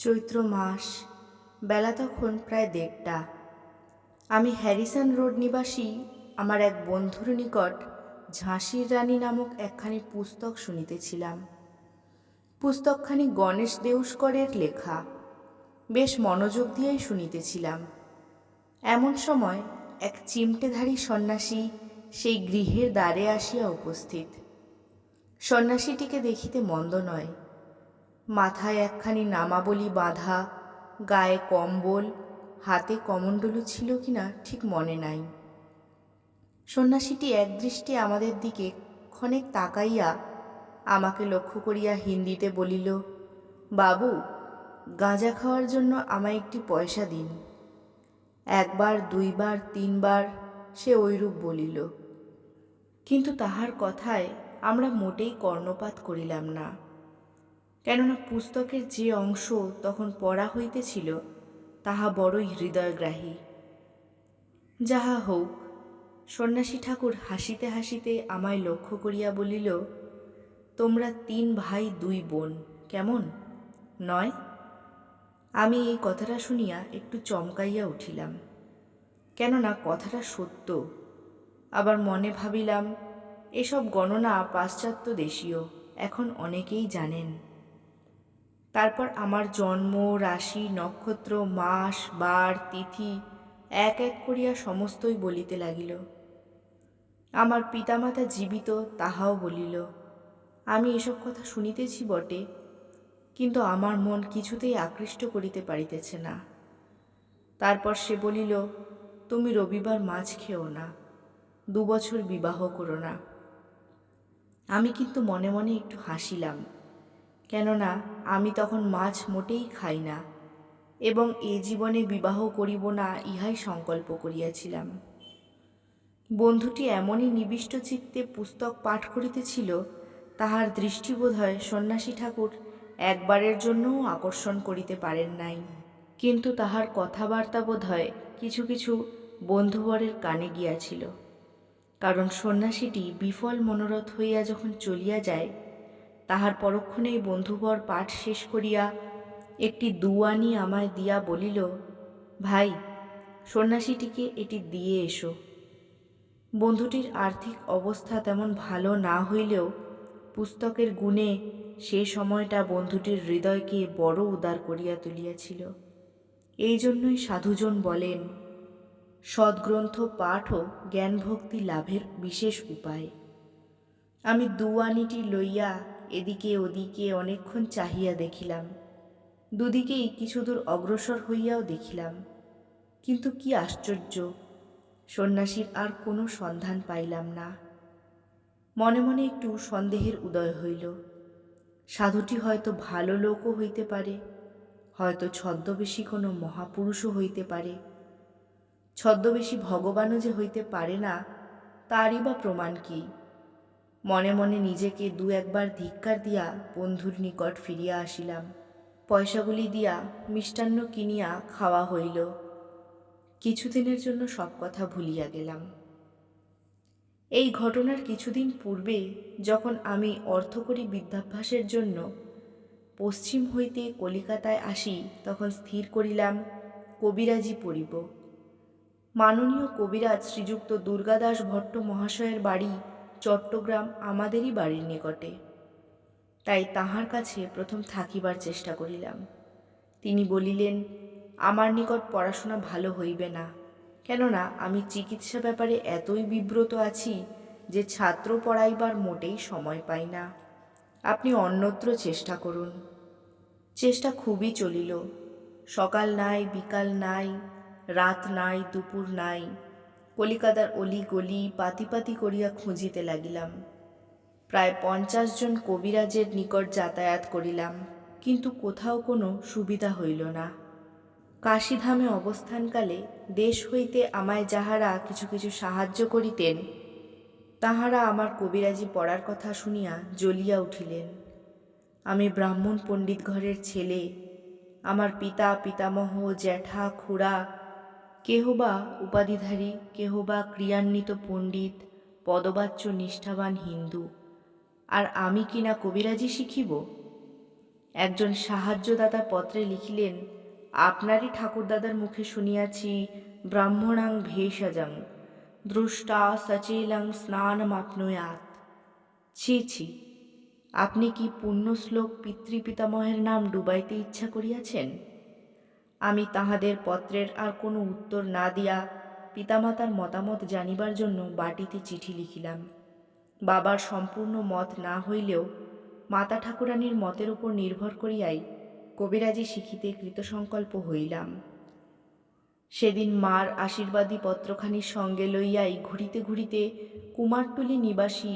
চৈত্র মাস, বেলা তখন প্রায় দেড়টা। আমি হ্যারিসন রোড নিবাসী, আমার এক বন্ধুর নিকট ঝাঁসির রানী নামক একখানি পুস্তক শুনিতেছিলাম। পুস্তকখানি গণেশ দেউস্করের লেখা। বেশ মনোযোগ দিয়েই শুনিতেছিলাম। এমন সময় এক চিমটেধারী সন্ন্যাসী সেই গৃহের দ্বারে আসিয়া উপস্থিত। সন্ন্যাসীটিকে দেখিতে মন্দ নয়। মাথায় একখানি নামাবলি বাঁধা, গায়ে কম্বল, হাতে কমণ্ডলু ছিল কিনা ঠিক মনে নাই। সন্ন্যাসীটি একদৃষ্টে আমাদের দিকে ক্ষণেক তাকাইয়া আমাকে লক্ষ্য করিয়া হিন্দিতে বলিল, বাবু, গাঁজা খাওয়ার জন্য আমায় একটি পয়সা দিন। একবার, দুইবার, তিনবার সে ঐরূপ বলিল। কিন্তু তাহার কথায় আমরা মোটেই কর্ণপাত করিলাম না। কেননা পুস্তকের যে অংশ তখন পড়া হইতেছিল, তাহা বড়ই হৃদয়গ্রাহী। যাহা হোক সন্ন্যাসী ঠাকুর হাসিতে হাসিতে আমায় লক্ষ্য করিয়া বলিল, তোমরা তিন ভাই, দুই বোন, কেমন? নয়? আমি এই কথাটা শুনিয়া একটু চমকাইয়া উঠিলাম। কেননা কথাটা সত্য। আবার মনে ভাবিলাম, এসব গণনা পাশ্চাত্য দেশীয়, এখন অনেকেই জানেন। তারপর আমার জন্ম, রাশি, নক্ষত্র, মাস, বার, তিথি এক এক করিয়া সমস্তই বলিতে লাগিল। আমার পিতামাতা জীবিত, তাহাও বলিল, আমি এসব কথা শুনিতেছি বটে, কিন্তু আমার মন কিছুতেই আকৃষ্ট করিতে পারিতেছে না। তারপর সে বলিল, তুমি রবিবার মাছ খেও না দু বছর বিবাহ করো না। আমি কিন্তু মনে মনে একটু হাসিলাম। কেননা আমি তখন মাছ মোটেই খাই না এবং এ জীবনে বিবাহ করিব না ইহাই সংকল্প করিয়াছিলাম। বন্ধুটি এমনই নিবিষ্ট চিত্তে পুস্তক পাঠ করিতেছিল, তাহার দৃষ্টি বোধহয় সন্ন্যাসী ঠাকুর একবারের জন্যও আকর্ষণ করিতে পারেন নাই। কিন্তু তাহার কথাবার্তা বোধহয় কিছু কিছু বন্ধুবরের কানে গিয়াছিল। কারণ সন্ন্যাসীটি বিফল মনোরথ হইয়া যখন চলিয়া যায় তাহার পরক্ষণেই বন্ধুবর পাঠ শেষ করিয়া একটি দুয়ানি আমায় দিয়া বলিল, ভাই, সন্ন্যাসীটিকে এটি দিয়ে এসো। বন্ধুটির আর্থিক অবস্থা তেমন ভালো না হইলেও পুস্তকের গুণে সে সময়টা বন্ধুটির হৃদয়কে বড় উদার করিয়া তুলিয়াছিল। এই জন্যই সাধুজন বলেন, সদ্গ্রন্থ পাঠও জ্ঞানভক্তি লাভের বিশেষ উপায়। আমি দুয়ানিটি লইয়া এদিকে ওদিকে অনেকক্ষণ চাহিয়া দেখিলাম। দুদিকেই কিছুদূর অগ্রসর হইয়াও দেখিলাম। কিন্তু কি আশ্চর্য, সন্ন্যাসীর আর কোনো সন্ধান পাইলাম না। মনে মনে একটু সন্দেহের উদয় হইল। সাধুটি হয়তো ভালো লোকও হইতে পারে, হয়তো ছদ্মবেশী কোনো মহাপুরুষও হইতে পারে। ছদ্মবেশী ভগবানও যে হইতে পারে না, তারই বা প্রমাণ কি? মনে মনে নিজেকে দু একবার ধিক্কার দিয়া বন্ধুর নিকট ফিরিয়া আসিলাম। পয়সাগুলি দিয়া মিষ্টান্ন কিনিয়া খাওয়া হইল। কিছুদিনের জন্য সব কথা ভুলিয়া গেলাম। এই ঘটনার কিছুদিন পূর্বে যখন আমি অর্থকরী বিদ্যাভ্যাসের জন্য পশ্চিম হইতে কলিকাতায় আসি, তখন স্থির করিলাম, কবিরাজি পড়িব। মাননীয় কবিরাজ শ্রীযুক্ত দুর্গাদাস ভট্ট মহাশয়ের বাড়ি চট্টগ্রাম আমাদেরই বাড়ির নিকটে। তাই তাহার কাছে প্রথম থাকিবার চেষ্টা করিলাম। তিনি বলিলেন, আমার নিকট পড়াশোনা ভালো হইবে না, কেননা আমি চিকিৎসা ব্যাপারে এতই বিব্রত আছি যে ছাত্র পড়াইবার মোটেই সময় পাই না। আপনি অন্যত্র চেষ্টা করুন। চেষ্টা খুবই চলিল। সকাল নাই, বিকাল নাই, রাত নাই, দুপুর নাই কলিকাতার অলি গলি পাতি পাতি করিয়া খুঁজিতে লাগিলাম। প্রায় পঞ্চাশ জন কবিরাজের নিকট যাতায়াত করিলাম, কিন্তু কোথাও কোনো সুবিধা হইল না। কাশীধামে অবস্থানকালে দেশ হইতে আমায় যাহারা কিছু কিছু সাহায্য করিতেন, তাহারা আমার কবিরাজি পড়ার কথা শুনিয়া জ্বলিয়া উঠিলেন। আমি ব্রাহ্মণ পণ্ডিত ঘরের ছেলে, আমার পিতা পিতামহ, জ্যাঠা, খুড়া কেহ বা উপাধিধারী কেহ বা ক্রিয়ান্বিত পণ্ডিত, পদবাচ্য নিষ্ঠাবান হিন্দু। আর আমি কি না কবিরাজি শিখিব? একজন সাহায্যদাতা পত্রে লিখিলেন, আপনারই ঠাকুরদাদার মুখে শুনিয়াছি, ব্রাহ্মণাং ভেষজং, দ্রষ্টা সচেলং স্নানমাপ্নুয়াত। ছি ছি, আপনি কি পুণ্যশ্লোক পিতৃপিতামহের নাম ডুবাইতে ইচ্ছা করিয়াছেন? আমি তাহাদের পত্রের আর কোনো উত্তর না দিয়া পিতামাতার মতামত জানিবার জন্য বাটিতে চিঠি লিখিলাম। বাবার সম্পূর্ণ মত না হইলেও মাতা ঠাকুরানীর মতের উপর নির্ভর করিয়াই কবিরাজি শিখিতে কৃতসংকল্প হইলাম। সেদিন মার আশীর্বাদী পত্রখানির সঙ্গে লইয়াই ঘুরিতে ঘুরিতে কুমারটুলি নিবাসী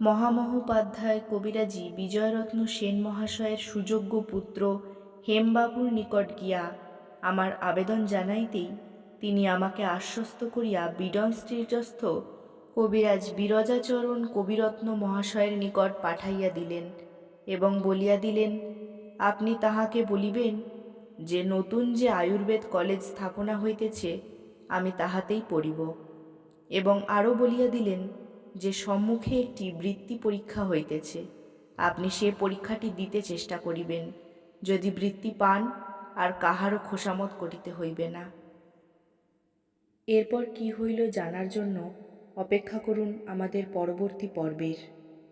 মহামহোপাধ্যায় কবিরাজি বিজয়রত্ন সেন মহাশয়ের সুযোগ্য পুত্র হেমবাবুর নিকট গিয়া আমার আবেদন জানাইতেই তিনি আমাকে আশ্বস্ত করিয়া বিডন স্ট্রিটস্থ কবিরাজ বিরজাচরণ কবিরত্ন মহাশয়ের নিকট পাঠাইয়া দিলেন এবং বলিয়া দিলেন, আপনি তাহাকে বলিবেন যে, নতুন যে আয়ুর্বেদ কলেজ স্থাপনা হইতেছে, আমি তাহাতেই পড়িব এবং আরও বলিয়া দিলেন, যে, সম্মুখে একটি বৃত্তি পরীক্ষা হইতেছে। আপনি সে পরীক্ষাটি দিতে চেষ্টা করিবেন। যদি বৃত্তি পান আর কাহারও খোসামত করিতে হইবে না। এরপর কি হইল জানার জন্য অপেক্ষা করুন আমাদের পরবর্তী পর্বের।